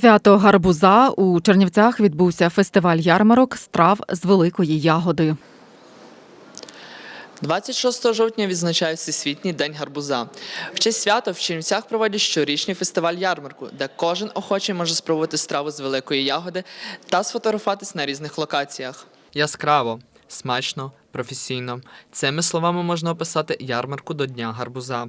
Свято гарбуза у Чернівцях відбувся фестиваль ярмарок страв з великої ягоди. 26 жовтня відзначає Всесвітній день гарбуза. В честь свята в Чернівцях проводять щорічний фестиваль ярмарку, де кожен охочий може спробувати страву з великої ягоди та сфотографуватись на різних локаціях. Яскраво, смачно, професійно. Цими словами можна описати ярмарку до Дня гарбуза.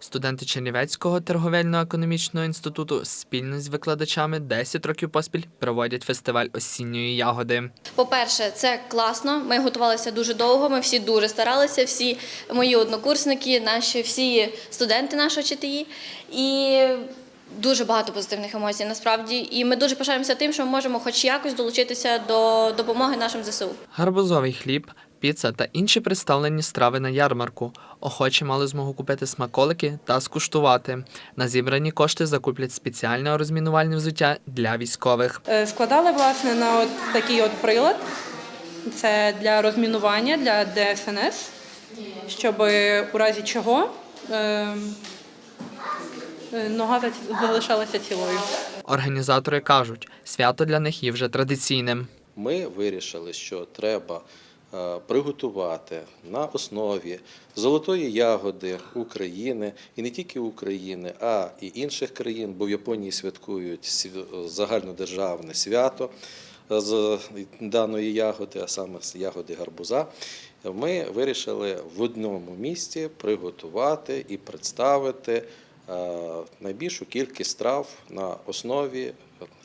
Студенти Чернівецького торговельно-економічного інституту спільно з викладачами 10 років поспіль проводять фестиваль осінньої ягоди. По-перше, це класно. Ми готувалися дуже довго. Ми всі дуже старалися. Всі мої однокурсники, наші всі студенти нашого ЧТІ. І дуже багато позитивних емоцій насправді. І ми дуже пишаємося тим, що ми можемо хоч якось долучитися до допомоги нашим ЗСУ. Гарбузовий хліб, піца та інші представлені страви на ярмарку. Охочі мали змогу купити смаколики та скуштувати. На зібрані кошти закуплять спеціальне розмінувальне взуття для військових. Е, Складали власне на от такий от прилад. Це для розмінування для ДСНС, щоб у разі чого е, е, нога за- залишалася цілою. Організатори кажуть, свято для них є вже традиційним. Ми вирішили, що треба приготувати на основі золотої ягоди України і не тільки України, а і інших країн, бо в Японії святкують загальнодержавне свято з даної ягоди, а саме з ягоди гарбуза. Ми вирішили в одному місці приготувати і представити е, найбільшу кількість страв на основі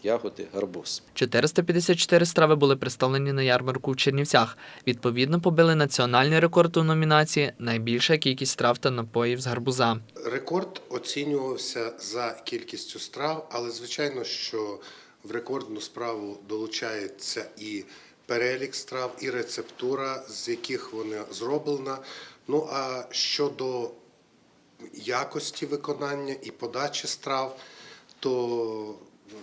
ягоди гарбуз. 454 страви були представлені на ярмарку в Чернівцях. Відповідно, побили національний рекорд у номінації Найбільша кількість страв та напоїв з гарбуза. Рекорд оцінювався за кількістю страв, але звичайно, що в рекордну справу долучається і перелік страв, і рецептура, з яких вона зроблена. Ну а щодо якості виконання і подачі страв, то е,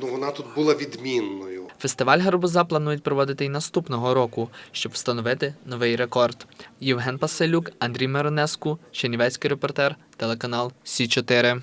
ну, вона тут була відмінною. Фестиваль гарбуза планують проводити і наступного року, щоб встановити новий рекорд. Євген Паселюк, Андрій Миронеску, Чернівецький репортер, телеканал Сі 4